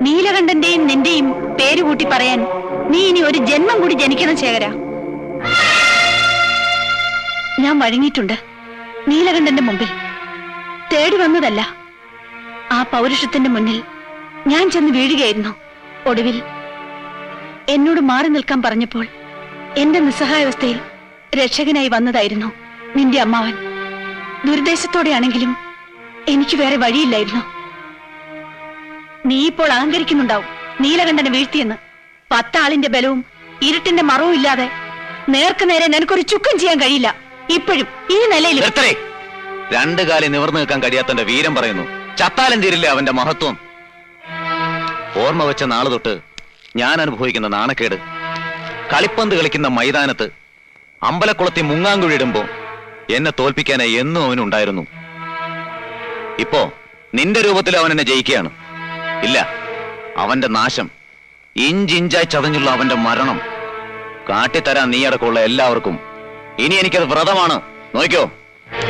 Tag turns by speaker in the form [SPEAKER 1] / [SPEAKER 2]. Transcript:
[SPEAKER 1] നീലകണ്ഠന്റെയും നിന്റെയും പേര് കൂട്ടി പറയാൻ നീ ഇനി ഒരു ജന്മം കൂടി ജനിക്കണം ശേഖര. ഞാൻ വഴങ്ങിയിട്ടുണ്ട് നീലകണ്ഠന്റെ മുമ്പിൽ. തേടി വന്നതല്ല. ആ പൗരുഷത്തിന്റെ മുന്നിൽ ഞാൻ ചെന്ന് വീഴുകയായിരുന്നു. ഒടുവിൽ എന്നോട് മാറി നിൽക്കാൻ പറഞ്ഞപ്പോൾ എന്റെ നിസ്സഹായാവസ്ഥയിൽ രക്ഷകനായി വന്നതായിരുന്നു നിന്റെ അമ്മാവൻ. ദുരുദ്ദേശത്തോടെയാണെങ്കിലും എനിക്ക് വേറെ വഴിയില്ലായിരുന്നു. നീ ഇപ്പോൾ അഹങ്കരിക്കുന്നുണ്ടാവും. നീലകണ്ഠനെ വീഴ്ത്തിയെന്ന്. പത്താളിന്റെ ബലവും ഇരുട്ടിന്റെ മറവും ഇല്ലാതെ നേർക്ക് നേരെ നിനക്കൊരു ചുക്കം ചെയ്യാൻ കഴിയില്ല. ഇപ്പോഴും ഈ നിലയിൽ
[SPEAKER 2] രണ്ടു കാലി നിവർന്നു നിൽക്കാൻ കഴിയാത്തന്റെ വീരം പറയുന്നു. ചത്താലും തീരില്ല അവന്റെ മഹത്വം. ഓർമ്മ വെച്ച നാളെ തൊട്ട് ഞാൻ അനുഭവിക്കുന്ന നാണക്കേട്. കളിപ്പന്ത് കളിക്കുന്ന മൈതാനത്ത് അമ്പലക്കുളത്തി മുങ്ങാങ്കുഴിയിടുമ്പോ എന്നെ തോൽപ്പിക്കാനായി എന്നും അവനുണ്ടായിരുന്നു. ഇപ്പോ നിന്റെ രൂപത്തിൽ അവൻ എന്നെ ജയിക്കുകയാണ്. ഇല്ല. അവന്റെ നാശം ഇഞ്ചിഞ്ചായി ചതഞ്ഞുള്ള അവന്റെ മരണം. കാട്ടിത്തരാൻ നീയടക്കമുള്ള എല്ലാവർക്കും. ഇനി എനിക്കത് വ്രതമാണ്. നോക്കിയോ?